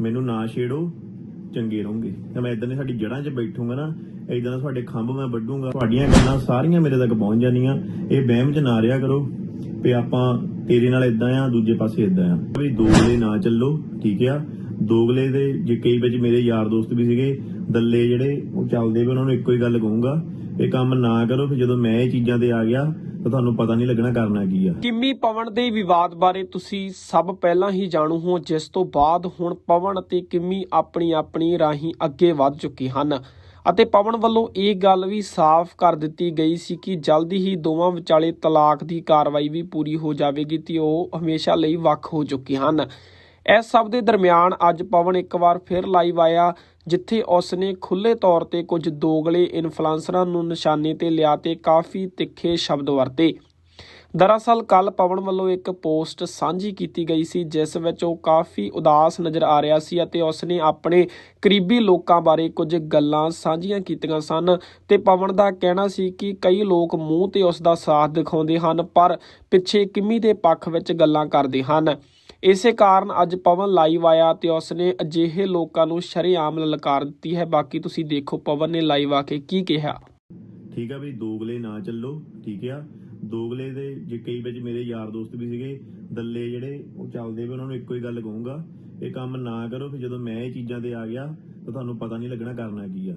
ਮੈਨੂੰ ਨਾ ਛੇੜੋ, ਚੰਗੇ ਰਹੋਗੇ। ਤੇ ਮੈਂ ਇਦਾਂ ਦੇ ਸਾਡੀ ਜੜ੍ਹਾਂ 'ਚ ਬੈਠੂੰਗਾ ਨਾ, ਇਦਾਂ ਦਾ ਤੁਹਾਡੇ ਖੰਭ ਮੈਂ ਵੱਢੂੰਗਾ, ਤੁਹਾਡੀਆਂ ਗੱਲਾਂ ਸਾਰੀਆਂ ਮੇਰੇ ਤੱਕ ਪਹੁੰਚ ਜਾਣੀਆਂ ਇਹ ਵਹਿਮ 'ਚ ਨਾ ਰਿਆ ਕਰੋ ਵੀ ਆਪਾਂ ਤੇਰੇ ਨਾਲ ਇਦਾਂ ਆ, ਦੂਜੇ ਪਾਸੇ ਇਦਾਂ ਆ। ਵੀ ਦੋਗਲੇ ਨਾ ਚੱਲੋ, ਠੀਕ ਆ? ਦੋਗਲੇ ਦੇ ਜੇ ਕਈ ਵਿੱਚ ਮੇਰੇ ਯਾਰ ਦੋਸਤ ਵੀ ਸੀਗੇ, ਦੱਲੇ ਜਿਹੜੇ, ਉਹ ਚੱਲਦੇ ਵੀ ਉਹਨਾਂ ਨੂੰ ਇੱਕੋ ਹੀ ਗੱਲ ਕਹੂੰਗਾ। ਇਹ ਕੰਮ ਨਾ ਕਰੋ, ਫਿਰ ਜਦੋਂ ਮੈਂ ਇਹ ਚੀਜ਼ਾਂ ਤੇ ਆ ਗਿਆ ਤਾਂ ਤੁਹਾਨੂੰ ਪਤਾ ਨਹੀਂ ਲੱਗਣਾ ਕਰਨਾ ਕੀ ਆ। ਕਿੰਮੀ ਪਵਨ ਦੇ ਵਿਵਾਦ ਬਾਰੇ ਤੁਸੀਂ ਸਭ ਪਹਿਲਾਂ ਹੀ ਜਾਣੂ ਹੋ, ਜਿਸ ਤੋਂ ਬਾਅਦ ਹੁਣ ਪਵਨ ਅਤੇ ਕਿੰਮੀ ਆਪਣੀ ਆਪਣੀ ਰਾਹੀਂ ਅੱਗੇ ਵੱਧ ਚੁੱਕੇ ਹਨ। ਅਤੇ ਪਵਨ ਵੱਲੋਂ ਇਹ ਗੱਲ ਵੀ ਸਾਫ਼ ਕਰ ਦਿੱਤੀ ਗਈ ਸੀ ਕਿ ਜਲਦੀ ਹੀ ਦੋਵਾਂ ਵਿਚਾਲੇ ਤਲਾਕ ਦੀ ਕਾਰਵਾਈ ਵੀ ਪੂਰੀ ਹੋ ਜਾਵੇਗੀ ਤੇ ਉਹ ਹਮੇਸ਼ਾ ਲਈ ਵੱਖ ਹੋ ਚੁੱਕੇ ਹਨ। ਇਸ ਸਭ ਦੇ ਦਰਮਿਆਨ ਅੱਜ ਪਵਨ ਇੱਕ ਵਾਰ ਫਿਰ ਲਾਈਵ ਆਇਆ ਜਿੱਥੇ ਉਸ ਨੇ ਖੁੱਲੇ ਤੌਰ ਤੇ ਕੁਝ ਦੋਗਲੇ ਇਨਫਲੂਐਂਸਰਾਂ ਨੂੰ ਨਿਸ਼ਾਨੇ ਤੇ ਲਿਆ ਤੇ ਕਾਫੀ ਤਿੱਖੇ ਸ਼ਬਦ ਵਰਤੇ। ਦਰਅਸਲ ਕੱਲ ਪਵਨ ਵੱਲੋਂ ਇੱਕ ਪੋਸਟ ਸਾਂਝੀ ਕੀਤੀ ਗਈ ਸੀ, ਜਿਸ ਵਿੱਚ ਉਹ ਕਾਫੀ ਉਦਾਸ ਨਜ਼ਰ ਆ ਰਿਹਾ ਸੀ ਅਤੇ ਉਸਨੇ ਆਪਣੇ ਕਰੀਬੀ ਲੋਕਾਂ ਬਾਰੇ ਕੁਝ ਗੱਲਾਂ ਸਾਂਝੀਆਂ ਕੀਤੀਆਂ ਸਨ ਤੇ ਪਵਨ ਦਾ ਕਹਿਣਾ ਸੀ ਕਿ ਕਈ ਲੋਕ ਮੂੰਹ ਤੇ ਉਸ ਦਾ ਸਾਥ ਦਿਖਾਉਂਦੇ ਹਨ, ਪਰ ਪਿੱਛੇ ਕਿੰਮੀ ਦੇ ਪੱਖ ਵਿੱਚ ਗੱਲਾਂ ਕਰਦੇ ਹਨ। ਇਸੇ ਕਾਰਨ ਅੱਜ ਪਵਨ ਲਾਈਵ ਆਇਆ ਤੇ ਉਸਨੇ ਅਜਿਹੇ ਲੋਕਾਂ ਨੂੰ ਸ਼ਰੇਆਮ ਲਲਕਾਰ ਦਿੱਤੀ ਹੈ। ਬਾਕੀ ਤੁਸੀਂ ਦੇਖੋ, ਪਵਨ ਨੇ ਲਾਈਵ ਆ ਕੇ ਕੀ ਕਿਹਾ। ਠੀਕ ਆ ਵੀ ਦੋਗਲੇ ਨਾ ਚੱਲੋ, ਠੀਕ ਆ। ਦੋਗਲੇ ਦੇ ਜੇ ਕਈ ਵਿੱਚ ਮੇਰੇ ਯਾਰ ਦੋਸਤ ਵੀ ਸੀਗੇ, ਦੱਲੇ ਜਿਹੜੇ, ਉਹ ਚੱਲਦੇ ਵੀ ਉਹਨਾਂ ਨੂੰ ਇੱਕੋ ਹੀ ਗੱਲ ਕਹੂੰਗਾ। ਇਹ ਕੰਮ ਨਾ ਕਰੋ, ਫਿਰ ਜਦੋਂ ਮੈਂ ਇਹ ਚੀਜ਼ਾਂ ਤੇ ਆ ਗਿਆ, ਤਾਂ ਤੁਹਾਨੂੰ ਪਤਾ ਨਹੀਂ ਲੱਗਣਾ ਕਰਨਾ ਕੀ ਆ।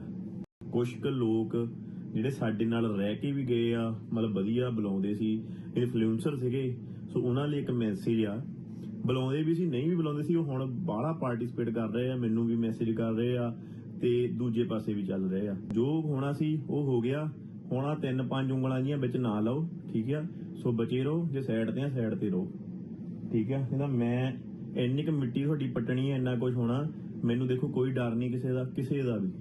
ਕੁਝ ਕੁ ਲੋਕ ਜਿਹੜੇ ਸਾਡੇ ਨਾਲ ਰਹਿ ਕੇ ਵੀ ਗਏ ਆ, ਮਤਲਬ ਵਧੀਆ ਬੁਲਾਉਂਦੇ ਸੀ ਇਨਫਲੂਐਂਸਰ ਸੀਗੇ, ਸੋ ਉਹਨਾਂ ਲਈ ਇੱਕ ਮੈਸੇਜ ਆ ਬੁਲਾਉਂਦੇ ਵੀ ਸੀ, ਨਹੀਂ ਵੀ ਬੁਲਾਉਂਦੇ ਸੀ, ਉਹ ਹੁਣ ਬਾਹਲਾ ਪਾਰਟਿਸਿਪੇਟ ਕਰ ਰਹੇ ਆ, ਮੈਨੂੰ ਵੀ ਮੈਸੇਜ ਕਰ ਰਹੇ ਆ ਤੇ ਦੂਜੇ ਪਾਸੇ ਵੀ ਚੱਲ ਰਹੇ ਆ। ਜੋ ਹੋਣਾ ਸੀ, ਉਹ ਹੋ ਗਿਆ। ਹੋਣਾ ਤਿੰਨ ਪੰਜ ਉਂਗਲਾਂ ਜੀਆਂ ਵਿੱਚ ਨਾ ਲਾਓ, ਠੀਕ ਆ? ਸੋ ਬਚੇ ਰਹੋ, ਜੇ ਸਾਈਡ ਤੇ ਆ ਸਾਈਡ ਤੇ ਰਹੋ। ਠੀਕ ਆ? ਕਹਿੰਦਾ, ਮੈਂ ਇੰਨੀ ਕੁ ਮਿੱਟੀ ਤੁਹਾਡੀ ਪਟਣੀ ਹੈ ਇੰਨਾ ਕੁਝ ਹੋਣਾ, ਮੈਨੂੰ ਦੇਖੋ ਕੋਈ ਡਰ ਨਹੀਂ ਕਿਸੇ ਦਾ ਕਿਸੇ ਦਾ ਵੀ।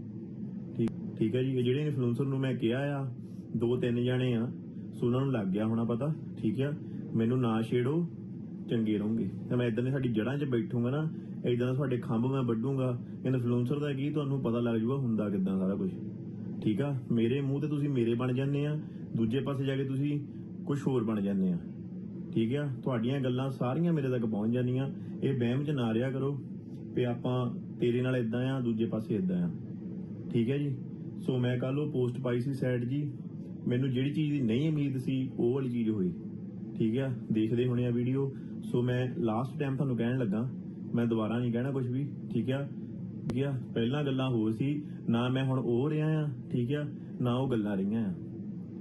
ਠੀਕ ਠੀਕ ਆ ਜੀ? ਜਿਹੜੇ ਇਨਫਲੂਐਂਸਰ ਨੂੰ ਮੈਂ ਕਿਹਾ ਆ, ਦੋ ਤਿੰਨ ਜਣੇ ਆ, ਸੋ ਉਹਨਾਂ ਨੂੰ ਲੱਗ ਗਿਆ ਹੋਣਾ ਪਤਾ, ਠੀਕ ਆ? ਮੈਨੂੰ ਨਾ ਛੇੜੋ ਚੰਗੇ ਰਹੋਗੇ। ਤੇ ਮੈਂ ਇਦਾਂ ਦੀ ਸਾਡੀ ਜੜ੍ਹਾਂ 'ਚ ਬੈਠੂੰਗਾ ਨਾ ਇਦਾਂ ਦਾ ਤੁਹਾਡੇ ਖੰਭ ਮੈਂ ਵੱਢੂੰਗਾ ਇਨਫਲੂਐਂਸਰ ਦਾ ਕੀ ਤੁਹਾਨੂੰ ਪਤਾ ਲੱਗ ਜੂਗਾ ਹੁੰਦਾ ਕਿਦਾਂ ਸਾਰਾ ਕੁਝ ਠੀਕ ਆ? ਮੇਰੇ ਮੂੰਹ ਤੇ ਤੁਸੀਂ ਮੇਰੇ ਬਣ ਜਾਂਦੇ ਆ, ਦੂਜੇ ਪਾਸੇ ਜਾ ਕੇ ਤੁਸੀਂ ਕੁਝ ਹੋਰ ਬਣ ਜਾਂਦੇ ਆ। ਠੀਕ ਆ? ਤੁਹਾਡੀਆਂ ਗੱਲਾਂ ਸਾਰੀਆਂ ਮੇਰੇ ਤੱਕ ਪਹੁੰਚ ਜਾਂਦੀਆਂ। ਇਹ ਵਹਿਮ 'ਚ ਨਾ ਰਿਆ ਕਰੋ ਵੀ ਆਪਾਂ ਤੇਰੇ ਨਾਲ ਇਦਾਂ ਆ, ਦੂਜੇ ਪਾਸੇ ਇਦਾਂ ਆ। ਠੀਕ ਹੈ ਜੀ? ਸੋ ਮੈਂ ਕੱਲ ਉਹ ਪੋਸਟ ਪਾਈ ਸੀ ਸਾਈਡ ਜੀ। ਮੈਨੂੰ ਜਿਹੜੀ ਚੀਜ਼ ਦੀ ਨਹੀਂ ਉਮੀਦ ਸੀ, ਉਹ ਵਾਲੀ ਚੀਜ਼ ਹੋਈ। ਠੀਕ ਆ ਦੇਖਦੇ ਹੋਣੇ ਆ ਵੀਡੀਓ ਸੋ ਮੈਂ ਲਾਸਟ ਟਾਈਮ ਤੁਹਾਨੂੰ ਕਹਿਣ ਲੱਗਾ, ਮੈਂ ਦੁਬਾਰਾ ਨਹੀਂ ਕਹਿਣਾ ਕੁਝ ਵੀ, ਠੀਕ ਆ ਠੀਕ ਆ ਪਹਿਲਾਂ ਗੱਲਾਂ ਹੋਰ ਸੀ, ਨਾ ਮੈਂ ਹੁਣ ਉਹ ਰਿਹਾ ਆ ਠੀਕ ਆ ਨਾ ਉਹ ਗੱਲਾਂ ਰਹੀਆਂ ਆ।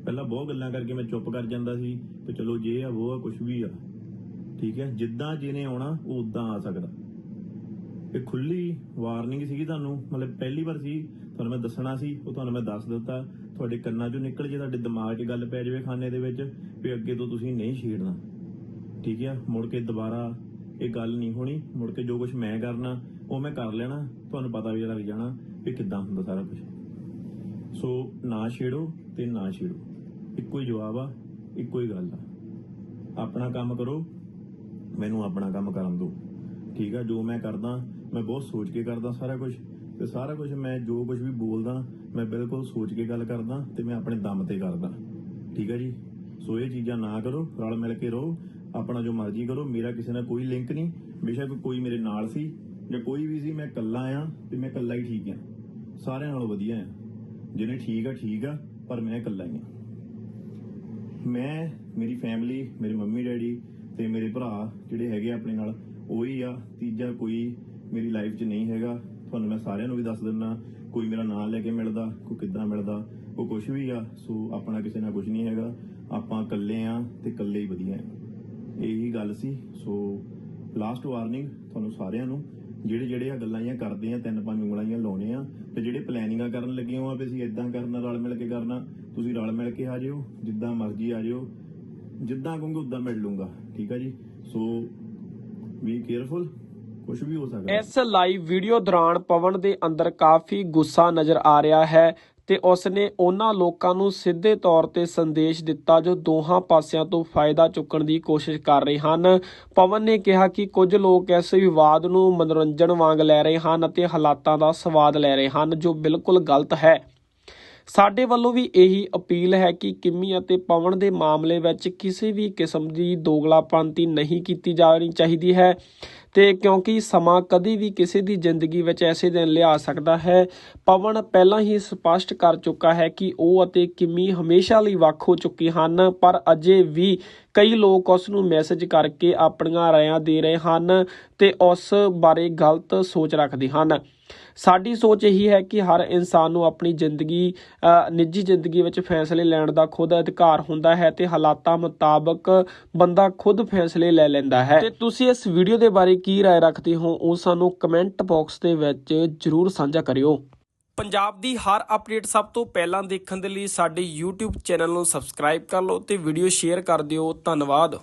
ਪਹਿਲਾਂ ਬਹੁਤ ਗੱਲਾਂ ਕਰਕੇ ਮੈਂ ਚੁੱਪ ਕਰ ਜਾਂਦਾ ਸੀ, ਤੇ ਚਲੋ ਜੇ ਆ, ਉਹ ਆ ਕੁਝ ਵੀ ਆ। ਠੀਕ ਹੈ? ਜਿੱਦਾਂ ਜਿਹਨੇ ਆਉਣਾ, ਉਹ ਉਦਾਂ ਆ ਸਕਦਾ। ਇਹ ਖੁੱਲੀ ਵਾਰਨਿੰਗ ਸੀਗੀ ਤੁਹਾਨੂੰ, ਮਤਲਬ ਪਹਿਲੀ ਵਾਰ ਸੀ, ਤੁਹਾਨੂੰ ਮੈਂ ਦੱਸਣਾ ਸੀ, ਉਹ ਤੁਹਾਨੂੰ ਮੈਂ ਦੱਸ ਦਿੱਤਾ। ਤੁਹਾਡੇ ਕੰਨਾਂ 'ਚੋਂ ਨਿਕਲ ਜੇ, ਤੁਹਾਡੇ ਦਿਮਾਗ 'ਚ ਗੱਲ ਪੈ ਜਾਵੇ ਖਾਨੇ ਦੇ ਵਿੱਚ, ਵੀ ਅੱਗੇ ਤੋਂ ਤੁਸੀਂ ਨਹੀਂ ਛੇੜਨਾ। ਠੀਕ ਆ? ਮੁੜ ਕੇ ਦੁਬਾਰਾ ਇਹ ਗੱਲ ਨਹੀਂ ਹੋਣੀ, ਮੁੜ ਕੇ ਜੋ ਕੁਝ ਮੈਂ ਕਰਨਾ, ਉਹ ਮੈਂ ਕਰ ਲੈਣਾ, ਤੁਹਾਨੂੰ ਪਤਾ ਵੀ ਲੱਗ ਜਾਣਾ ਵੀ ਕਿੱਦਾਂ ਹੁੰਦਾ ਸਾਰਾ ਕੁਝ ਸੋ ਨਾ ਛੇੜੋ ਤੇ ਨਾ ਛੇੜੋ। ਇੱਕੋ ਹੀ ਜਵਾਬ ਆ, ਇੱਕੋ ਹੀ ਗੱਲ ਆ। ਆਪਣਾ ਕੰਮ ਕਰੋ, ਮੈਨੂੰ ਆਪਣਾ ਕੰਮ ਕਰਨ ਦਿਓ। ਠੀਕ ਆ? ਜੋ ਮੈਂ ਕਰਦਾ, ਮੈਂ ਬਹੁਤ ਸੋਚ ਕੇ ਕਰਦਾ ਸਾਰਾ ਕੁਝ ਤੇ ਸਾਰਾ ਕੁਝ ਮੈਂ, ਜੋ ਕੁਝ ਵੀ ਬੋਲਦਾ, ਮੈਂ ਬਿਲਕੁਲ ਸੋਚ ਕੇ ਗੱਲ ਕਰਦਾ ਤੇ ਮੈਂ ਆਪਣੇ ਦਮ ਤੇ ਕਰਦਾ। ਠੀਕ ਆ ਜੀ? ਸੋ ਇਹ ਚੀਜ਼ਾਂ ਨਾ ਕਰੋ, ਰਲ ਮਿਲ ਕੇ ਰਹੋ, ਆਪਣਾ ਜੋ ਮਰਜ਼ੀ ਕਰੋ, ਮੇਰਾ ਕਿਸੇ ਨਾਲ ਕੋਈ ਲਿੰਕ ਨਹੀਂ। ਬੇਸ਼ੱਕ ਕੋਈ ਮੇਰੇ ਨਾਲ ਸੀ ਜਾਂ ਕੋਈ ਵੀ ਸੀ, ਮੈਂ ਇਕੱਲਾ ਆ ਤੇ ਮੈਂ ਇਕੱਲਾ ਹੀ ਠੀਕ ਆ। ਸਾਰਿਆਂ ਨਾਲੋਂ ਵਧੀਆ ਆ। ਜਿਹਨੇ ਠੀਕ ਆ ਠੀਕ ਆ, ਪਰ ਮੈਂ ਇਕੱਲਾ ਹੀ ਆ। ਮੈਂ, ਮੇਰੀ ਫੈਮਿਲੀ ਮੇਰੇ ਮੰਮੀ, ਡੈਡੀ ਤੇ ਮੇਰੇ ਭਰਾ ਜਿਹੜੇ ਹੈਗੇ ਆ ਆਪਣੇ ਨਾਲ, ਉਹੀ ਆ। ਤੀਜਾ ਕੋਈ ਮੇਰੀ ਲਾਈਫ 'ਚ ਨਹੀਂ ਹੈਗਾ। ਤੁਹਾਨੂੰ ਮੈਂ ਸਾਰਿਆਂ ਨੂੰ ਵੀ ਦੱਸ ਦਿੰਦਾ, ਕੋਈ ਮੇਰਾ ਨਾਮ ਲੈ ਕੇ ਮਿਲਦਾ, ਕੋਈ ਕਿੱਦਾਂ ਮਿਲਦਾ, ਉਹ ਕੁਝ ਵੀ ਆ, ਸੋ ਆਪਣਾ ਕਿਸੇ ਨਾਲ ਕੁਝ ਨਹੀਂ ਹੈਗਾ, ਆਪਾਂ ਇਕੱਲੇ ਆ ਤੇ ਇਕੱਲੇ ਹੀ ਵਧੀਆ ਇਹੀ ਗੱਲ ਸੀ, ਸੋ ਲਾਸਟ ਵਾਰਨਿੰਗ ਤੁਹਾਨੂੰ ਸਾਰਿਆਂ ਨੂੰ, ਜਿਹੜੇ ਜਿਹੜੇ ਆ ਗੱਲਾਂ ਜਾਂ ਕਰਦੇ ਆ, ਤਿੰਨ ਪੰਜ ਉਂਗਲਾਂ ਜਿਹੀਆਂ ਲਾਉਣੇ ਆ, ਤੇ ਜਿਹੜੇ ਪਲੈਨਿੰਗਾਂ ਕਰਨ ਲੱਗੇ ਹੋ ਆ ਵੀ ਅਸੀਂ ਇਦਾਂ ਕਰਨਾ, ਰਲ ਮਿਲ ਕੇ ਕਰਨਾ, ਤੁਸੀਂ ਰਲ ਮਿਲ ਕੇ ਆ ਜਿਓ, ਜਿੱਦਾਂ ਮਰਜ਼ੀ ਆ ਜਿਓ, ਜਿੱਦਾਂ ਕਹੋਗੇ ਉਦਾਂ ਮਿਲ ਲੂੰਗਾ ਠੀਕ ਆ ਜੀ? ਸੋ ਵੀ ਕੇਅਰਫੁਲ ਕੁਝ ਵੀ ਹੋ ਸਕਦਾ। ਇਸ ਲਾਈਵ ਵੀਡੀਓ ਦੌਰਾਨ ਪਵਨ ਦੇ ਅੰਦਰ ਕਾਫੀ ਗੁੱਸਾ ਨਜ਼ਰ ਆ ਰਿਹਾ ਹੈ ਤੇ ਉਸਨੇ ਉਹਨਾਂ ਲੋਕਾਂ ਨੂੰ ਸਿੱਧੇ ਤੌਰ ਤੇ ਸੰਦੇਸ਼ ਦਿੱਤਾ ਜੋ ਦੋਹਾਂ ਪਾਸਿਆਂ ਤੋਂ ਫਾਇਦਾ ਚੁੱਕਣ ਦੀ ਕੋਸ਼ਿਸ਼ ਕਰ ਰਹੇ ਹਨ। ਪਵਨ ਨੇ ਕਿਹਾ ਕਿ ਕੁਝ ਲੋਕ ਇਸ ਵਿਵਾਦ ਨੂੰ ਮਨੋਰੰਜਨ ਵਾਂਗ ਲੈ ਰਹੇ ਹਨ ਅਤੇ ਹਾਲਾਤਾਂ ਦਾ ਸਵਾਦ ਲੈ ਰਹੇ ਹਨ, ਜੋ ਬਿਲਕੁਲ ਗਲਤ ਹੈ। ਸਾਡੇ ਵੱਲੋਂ ਵੀ ਇਹੀ ਅਪੀਲ ਹੈ ਕਿ ਕਿੰਮੀ ਅਤੇ ਪਵਨ ਦੇ ਮਾਮਲੇ ਵਿੱਚ ਕਿਸੇ ਵੀ ਕਿਸਮ ਦੀ ਦੋਗਲਾਪੰਤੀ ਨਹੀਂ ਕੀਤੀ ਜਾਣੀ ਚਾਹੀਦੀ ਹੈ। ਤੇ ਕਿਉਂਕਿ ਸਮਾਂ ਕਦੀ ਵੀ ਕਿਸੇ ਦੀ ਜ਼ਿੰਦਗੀ ਵਿੱਚ ਐਸੇ ਦਿਨ ਲਿਆ ਸਕਦਾ ਹੈ। ਪਵਨ ਪਹਿਲਾਂ ਹੀ ਸਪਸ਼ਟ ਕਰ ਚੁੱਕਾ ਹੈ ਕਿ ਉਹ ਅਤੇ ਕਿਮੀ ਹਮੇਸ਼ਾ ਲਈ ਵੱਖ ਹੋ ਚੁੱਕੇ ਹਨ, ਪਰ ਅਜੇ ਵੀ ਕਈ ਲੋਕ ਉਸ ਨੂੰ ਮੈਸੇਜ ਕਰਕੇ ਆਪਣੀਆਂ ਰਾਇਆਂ ਦੇ ਰਹੇ ਹਨ ਤੇ ਉਸ ਬਾਰੇ ਗਲਤ ਸੋਚ ਰੱਖਦੇ ਹਨ। ਸਾਡੀ ਸੋਚ ਇਹੀ ਹੈ ਕਿ ਹਰ ਇਨਸਾਨ ਨੂੰ ਆਪਣੀ ਜ਼ਿੰਦਗੀ ਅ, ਨਿੱਜੀ ਜ਼ਿੰਦਗੀ ਵਿੱਚ ਫੈਸਲੇ ਲੈਣ ਦਾ ਖੁਦ ਅਧਿਕਾਰ ਹੁੰਦਾ ਹੈ ਤੇ ਹਾਲਾਤਾਂ ਮੁਤਾਬਕ ਬੰਦਾ ਖੁਦ ਫੈਸਲੇ ਲੈ ਲੈਂਦਾ ਹੈ ਤੇ ਤੁਸੀਂ ਇਸ ਵੀਡੀਓ ਦੇ ਬਾਰੇ ਕੀ رائے ਰੱਖਦੇ ਹੋ ਉਹ ਸਾਨੂੰ ਕਮੈਂਟ ਬਾਕਸ ਦੇ ਵਿੱਚ ਜਰੂਰ ਸਾਂਝਾ ਕਰਿਓ ਪੰਜਾਬ ਦੀ ਹਰ ਅਪਡੇਟ ਸਭ ਤੋਂ ਪਹਿਲਾਂ ਦੇਖਣ ਦੇ ਲਈ ਸਾਡੇ YouTube ਚੈਨਲ ਨੂੰ ਸਬਸਕ੍ਰਾਈਬ ਕਰ ਲਓ ਤੇ ਵੀਡੀਓ ਸ਼ੇਅਰ ਕਰ ਦਿਓ ਧੰਨਵਾਦ